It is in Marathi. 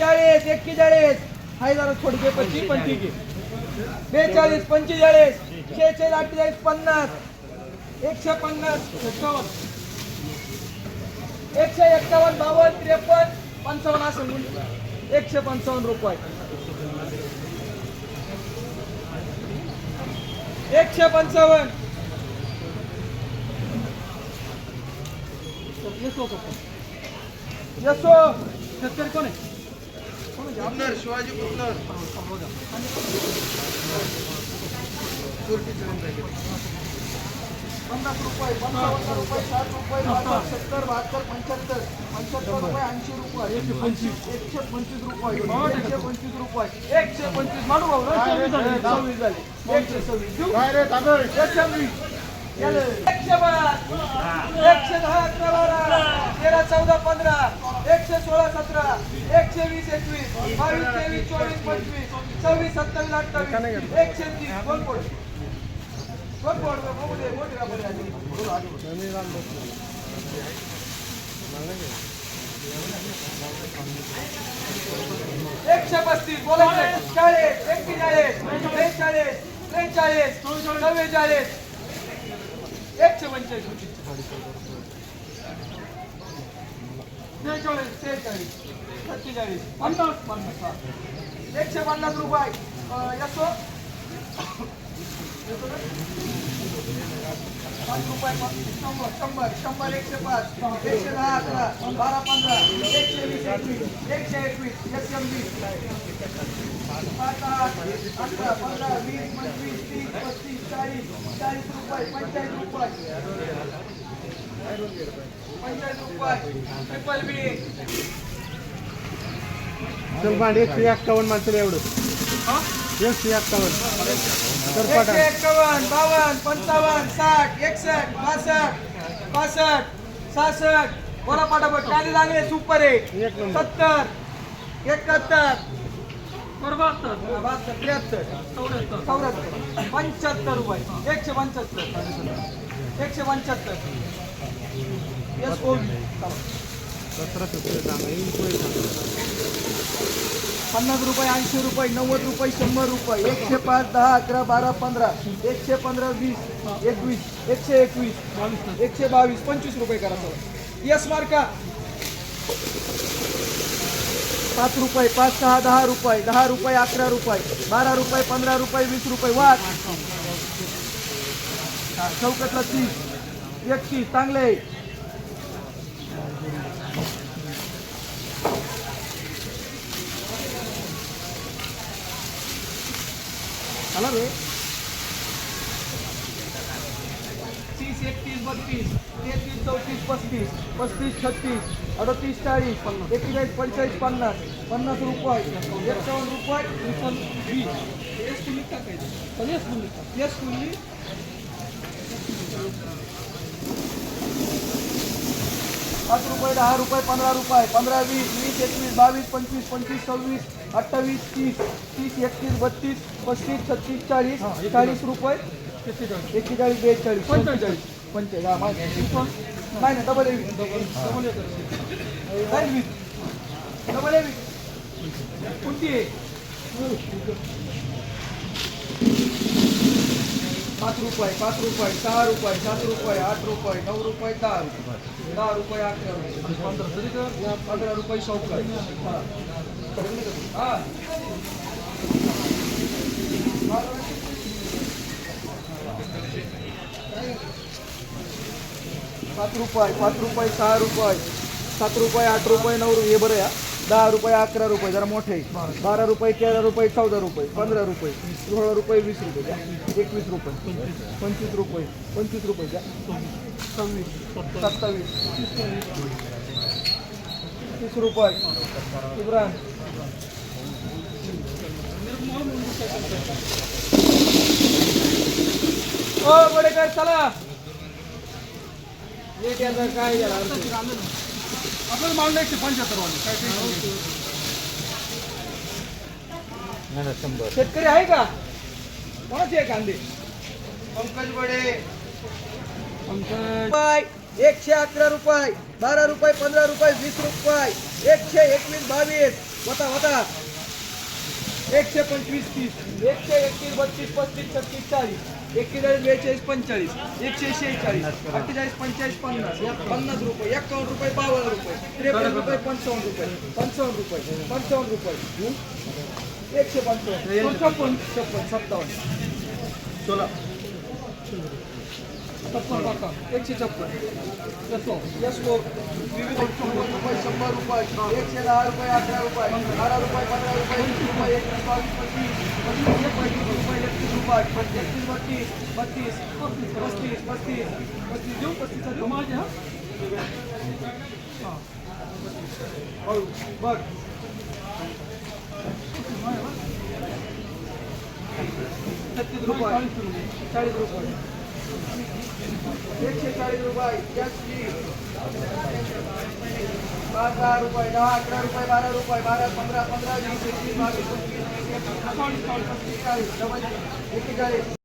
चाळीस एक्केचाळीस. हाय जरा थोडके घे पच्चीस पण ठीक आहे बेचाळीस पंचेचाळीस. शेहेचाळीस अठ्ठेचाळीस पन्नास. एकशे पन्नास एक्कावन्न एकशे एक्कावन्न बावन्न त्रेपन्न पंचावन्न असं म्हणून एकशे पंचावन्न रुपये. एकशे पंचावन्न. यसो. सत्तर कोण आहे? कुन्नर शिवाजी पन्नास रुपये पंचावन्न रुपये साठ रुपये सत्तर बहात्तर पंच्याहत्तर. पंच्याहत्तर रुपये ऐंशी रुपये. एकशे पंचवीस. एकशे पंचवीस रुपये. एकशे पंचवीस. रुपये. एकशे पंचवीस. मानू भाऊ एकशे सव्वीस? एकशे वीस. एकशे बारा एकशे दहा अकरा बारा तेरा चौदा पंधरा एकशे सोळा सतरा एकशे वीस एकवीस बावीस तेवीस चोवीस पंचवीस सव्वीस सत्तावीस अठ्ठावीस एकशे तीस कोण कोण कोण कोण बघू दे एकशे पस्तीस बोला चाळीस एक्केचाळीस बेचाळीस त्रेचाळीस चव्वेचाळीस एकशे पंचेचाळीस त्रेचाळीस त्रेचाळीस सत्तेचाळीस पन्नास पन्नास. एकशे पन्नास रुपये. अं, यसो यसो पाच रुपये पाच, शंभर शंभर शंभर एकशे पाच एकशे दहा अकरा बारा पंधरा एकशे वीस एकवीस एकशे एकवीस एकशे वीस. पाच आठ अठरा पंधरा वीस पंचवीस तीस पस्तीस चाळीस चाळीस रुपये पंचाळीस रुपये पंचाळीस रुपये ट्रिपल बी चल भांड एकशे एक्कावन्न माणसं एवढं. एकशे एक्कावन्न. तर एकशे पाठा एक्कावन्न बावन्न पंचावन्न साठ एकसष्ट बासष्ट पासष्ट सहासष्ट. बोला पाठापट कांदे चांगले सुपर आहे. सत्तर एकाहत्तर बहात्तर त्र्याहत्तर. चौऱ्याहत्तर. पंच्याहत्तर रुपये. एकशे पंच्याहत्तर. एकशे पंच्याहत्तर. एस पन्नास रुपये ऐंशी रुपये नव्वद रुपये शंभर रुपये. एकशे पाच दहा अकरा बारा पंधरा. एकशे पंधरा वीस एकवीस एकशे एकवीस. एकशे बावीस. पंचवीस रुपये करा यस मार्का. पाच रुपये पाच सहा दहा रुपये दहा रुपये अकरा रुपये बारा रुपये पंधरा रुपये वीस रुपये वाद चौकटला तीस एकतीस चांगले आहे. रे तीस एकतीस बत्तीस तेहतीस चौतीस पस्तीस पस्तीस छत्तीस अडतीस चाळीस एकेचाळीस पंचेचाळीस पन्नास पन्नास रुपये एकावन्न रुपये एकावन्न वीस येस कुल्ली टाकायचं. पण येस कुल्ली येस कुल्ली पाच रुपये दहा रुपये पंधरा रुपये पंधरा वीस वीस एकवीस बावीस पंचवीस पंचवीस सव्वीस अठ्ठावीस तीस तीस एकतीस बत्तीस पस्तीस छत्तीस चाळीस चाळीस रुपये एक्केचाळीस बेचाळीस. पंचेचाळीस. पंचेचाळीस हा, माहिती. नाही नाही डबल एवी डबल डबल वीस डबल एवी कोणती आहे पाच रुपये पाच रुपये सहा रुपये सात रुपये आठ रुपये नऊ रुपये दहा रुपये दहा रुपये अकरा रुपये पंधरा तरी कर पंधरा रुपये शौकर हा पाच रुपये पाच रुपये सहा रुपये सात रुपये आठ रुपये नऊ रुपये हे बरं या. दहा रुपये अकरा रुपये जरा मोठे. बारा रुपये तेरा रुपये चौदा रुपये पंधरा रुपये सोळा रुपये वीस रुपये द्या. एकवीस रुपये. पंचवीस रुपये पंचवीस रुपये द्या. सव्वीस सत्तावीस तीस रुपये. इब्रान ओ काय चला. काय झाला आपल्याला मागणं एकशे पंच्याहत्तर वाले. काय शंभर. शेतकरी आहे का? कोणाचे आहे कांदे? पंकज बडे. पंकज. एकशे अकरा रुपये बारा रुपये पंधरा रुपये वीस रुपये एकशे एकवीस बावीस. होता होता. एकशे पंचवीस तीस एकशे एकतीस बत्तीस पस्तीस छत्तीस चाळीस एक्केचाळीस बेचाळीस पंचेचाळीस एकशे शेहेचाळीस अठ्ठेचाळीस पंचेचाळीस पन्नास पन्नास रुपये एकावन्न रुपये बावन्न रुपये त्रेपन्न रुपये पंचावन्न रुपये पंचावन्न रुपये पंचावन्न रुपये एकशे पंचावन्न छप्पन छप्पन सत्तावन्न सोळा छप्पन एकशे छप्पन विविध शंभर रुपये एकशे दहा रुपये अकरा रुपये बारा रुपये पंधरा रुपये वीस रुपये एकवीस बावीस पंचवीस पंचवीस रुपये एकतीस रुपये एकतीस बत्तीस बत्तीस पस्तीस पस्तीस पस्तीस देऊ पस्तीस माझ्या हळू बघ छत्तीस रुपये चाळीस रुपये एकशे चाळीस रुपये एकशे पाच दहा रुपये दहा अकरा रुपये बारा रुपये बारा पंधरा पंधरा वीस एकवीस बावीस पंचवीस तीस, एकतीस,